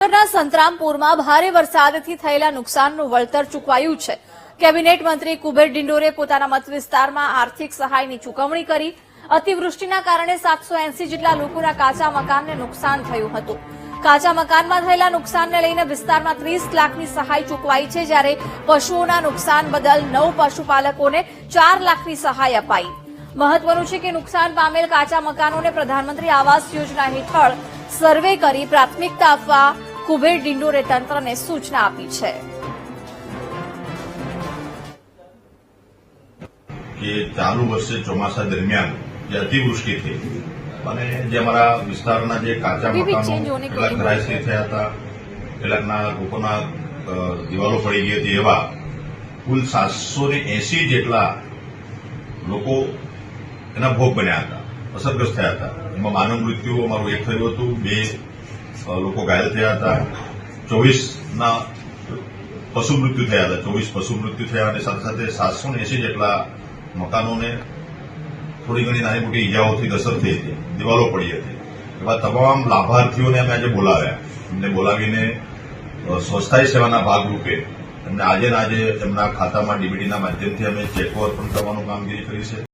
ના સંતરામપુરમાં ભારે વરસાદથી થયેલા નુકસાનનું વળતર ચૂકવાયું છે. કેબિનેટ મંત્રી કુબેર ડિંડોરે પોતાના મત વિસ્તારમાં આર્થિક સહાયની ચૂકવણી કરી. અતિવૃષ્ટિના કારણે સાતસો એંસી જેટલા લોકોના કાચા મકાનને નુકસાન થયું હતું. કાચા મકાનમાં થયેલા નુકસાનને લઈને વિસ્તારમાં ત્રીસ લાખની સહાય ચૂકવાઈ છે જ્યારે પશુઓના નુકસાન બદલ નવ પશુપાલકોને ચાર લાખની સહાય અપાઈ. મહત્વનું છે કે નુકસાન પામેલ કાચા મકાનોને પ્રધાનમંત્રી આવાસ યોજના હેઠળ સર્વે કરી પ્રાથમિકતા આપવા કુબેર ડિંડોરે તંત્રને સૂચના આપી છે. કે ચાલુ વર્ષે ચોમાસા દરમિયાન જે અતિવૃષ્ટિ થઈ અને જે અમારા વિસ્તારના જે કાચા મકાનો કેટલાક કોઈ થયા હતા કેટલાકના લોકોના દિવાલો પડી ગઈ હતી એવા કુલ સાતસો ને એસી જેટલા લોકો એના ભોગ બન્યા હતા અસરગ્રસ્ત થયા હતા. એમાં માનવ મૃત્યુ અમારું એક થયું હતું બે લોકો ઘાયલ થયા હતા. ચોવીસના પશુ મૃત્યુ થયા હતા. ચોવીસ પશુ મૃત્યુ થયા અને સાથે સાથે સાતસો એસી જેટલા મકાનોને થોડી ઘણી નાની મોટી ઈજાઓથી અસર થઈ હતી. દિવાલો પડી હતી. એવા તમામ લાભાર્થીઓને અમે આજે બોલાવ્યા. એમને બોલાવીને સ્વસ્થાયી સેવાના ભાગરૂપે એમને આજે ને આજે એમના ખાતામાં ડીબીટીના માધ્યમથી અમે ચેકો અર્પણ કરવાનું કામગીરી કરી છે.